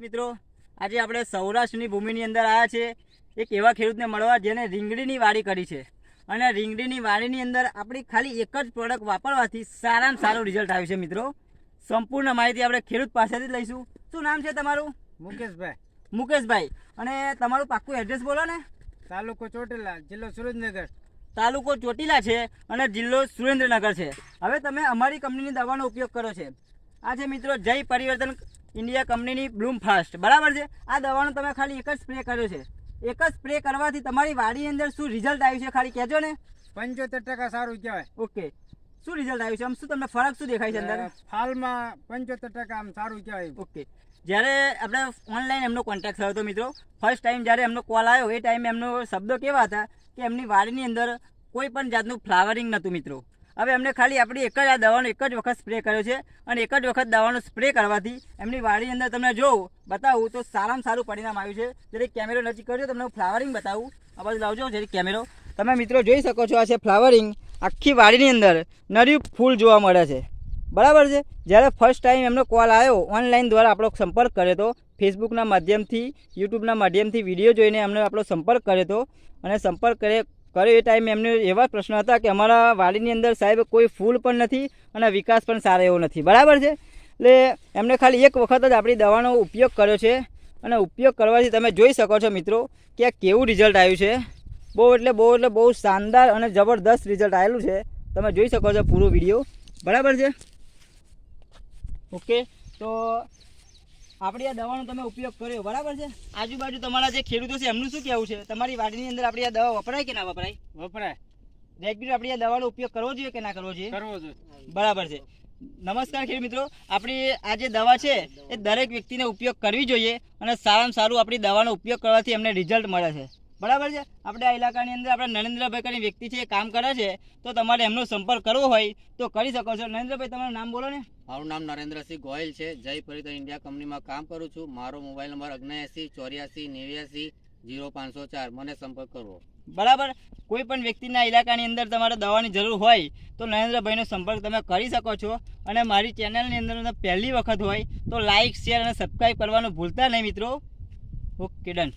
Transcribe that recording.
મિત્રો આજે આપણે સૌરાષ્ટ્રની ભૂમિની અંદર આવ્યા છે એક એવા ખેડૂતને મળવા જેને રીંગણીની વાડી કરી છે. અને રીંગણીની વાડીની અંદર આપણી ખાલી એક જ પ્રોડક્ટ વાપરવાથી સારામાં સારું રિઝલ્ટ આવ્યું છે મિત્રો. સંપૂર્ણ માહિતી આપણે ખેડૂત પાસેથી જ લઈશું. શું નામ છે તમારું? મુકેશભાઈ. મુકેશભાઈ. અને તમારું પાક્કું એડ્રેસ બોલો ને. તાલુકો ચોટીલા જિલ્લો સુરેન્દ્રનગર. તાલુકો ચોટીલા છે અને જિલ્લો સુરેન્દ્રનગર છે. હવે તમે અમારી કંપનીની દવાનો ઉપયોગ કરો છે. આ છે મિત્રો જય પરિવર્તન ઇન્ડિયા કંપનીની બ્લૂમ ફાસ્ટ બરાબર છે? આ દવાનો તમે ખાલી એક જ સ્પ્રે કર્યો છે. એક જ સ્પ્રે કરવાથી તમારી વાડીની અંદર શું રિઝલ્ટ આવ્યું છે ખાલી કહેજો ને. પંચોતેર ટકા સારું કહેવાય. ઓકે શું રિઝલ્ટ આવ્યું છે? આમ શું તમને ફરક શું દેખાય છે અંદર? હાલમાં ફાલમાં પંચોતેર ટકા આમ સારું કહેવાય ઓકે જ્યારે આપણે ઓનલાઈન એમનો કોન્ટેક્ટ થયો હતો મિત્રો ફર્સ્ટ ટાઈમ જ્યારે એમનો કોલ આવ્યો એ ટાઈમે એમનો શબ્દો કેવા હતા કે એમની વાડીની અંદર કોઈ પણ જાતનું ફ્લાવરિંગ નહોતું મિત્રો. હવે એમને ખાલી આપણી એક જ આ દવાનો એક જ વખત સ્પ્રે કર્યો છે અને એક જ વખત દવાનો સ્પ્રે કરવાથી એમની વાડીની અંદર તમને જોઉં બતાવું તો સારામાં સારું પરિણામ આવ્યું છે. જ્યારે કેમેરો નજીક કર્યો તમને હું ફ્લાવરિંગ બતાવું. આ બાજુ લાવજો જરી કેમેરો તમે મિત્રો જોઈ શકો છો આ છે ફ્લાવરિંગ આખી વાડીની અંદર નર્યું ફૂલ જોવા મળે છે. બરાબર છે? જ્યારે ફર્સ્ટ ટાઈમ એમનો કોલ આવ્યો ઓનલાઈન દ્વારા આપણો સંપર્ક કર્યો હતો ફેસબુકના માધ્યમથી યુટ્યુબના માધ્યમથી વીડિયો જોઈને એમને આપણો સંપર્ક કર્યો હતો અને સંપર્ક કરે કર્યો એ ટાઈમે એમને એવા પ્રશ્ન હતા કે અમારા વાડીની અંદર સાહેબ કોઈ ફૂલ પણ નથી અને વિકાસ પણ સારો એવો નથી. બરાબર છે? એટલે એમને ખાલી એક વખત જ આપણી દવાનો ઉપયોગ કર્યો છે અને ઉપયોગ કરવાથી તમે જોઈ શકો છો મિત્રો કે આ કેવું રિઝલ્ટ આવ્યું છે. બહુ એટલે બહુ એટલે બહુ શાનદાર અને જબરદસ્ત રિઝલ્ટ આવેલું છે. તમે જોઈ શકો છો પૂરો વીડિયો. બરાબર છે? ઓકે, તો આપણી આ દવાનો તમે ઉપયોગ કર્યો બરાબર છે? આજુબાજુ તમારા જે ખેડૂતો છે એમનું શું કહેવું છે? તમારી વાડીની અંદર આપણી આ દવા વપરાય કે ના વપરાય? વપરાય. રેગ્યુલર આપણી આ દવાનો ઉપયોગ કરવો જોઈએ કે ના કરવો જોઈએ? કરવો જોઈએ. બરાબર છે. નમસ્કાર ખેડૂત મિત્રો આપણી આ જે દવા છે એ દરેક વ્યક્તિને ઉપયોગ કરવી જોઈએ અને સારામાં સારું આપણી દવાનો ઉપયોગ કરવાથી એમને રિઝલ્ટ મળે છે. બરાબર છે? આપણે આ ઇલાકાની અંદર આપણે નરેન્દ્રભાઈ કરીને વ્યક્તિ છે એ કામ કરે છે તો તમારે એમનો સંપર્ક કરવો હોય તો કરી શકો છો. નરેન્દ્રભાઈ તમારું નામ બોલો ને. મારું નામ નરેન્દ્રસિંહ ગોયલ છે. જય પરિતર ઇન્ડિયા કંપનીમાં કામ કરું છું. મારો મોબાઈલ નંબર અગ્નેસી ચોર્યાસી નેવ્યાસી જીરો પાંચસો ચાર. મને સંપર્ક કરવો. બરાબર? કોઈ પણ વ્યક્તિના ઇલાકાની અંદર તમારે દવાની જરૂર હોય તો નરેન્દ્રભાઈનો સંપર્ક તમે કરી શકો છો. અને મારી ચેનલની અંદર પહેલી વખત હોય તો લાઇક શેર અને સબસ્ક્રાઈબ કરવાનું ભૂલતા નહીં મિત્રો. Okay done.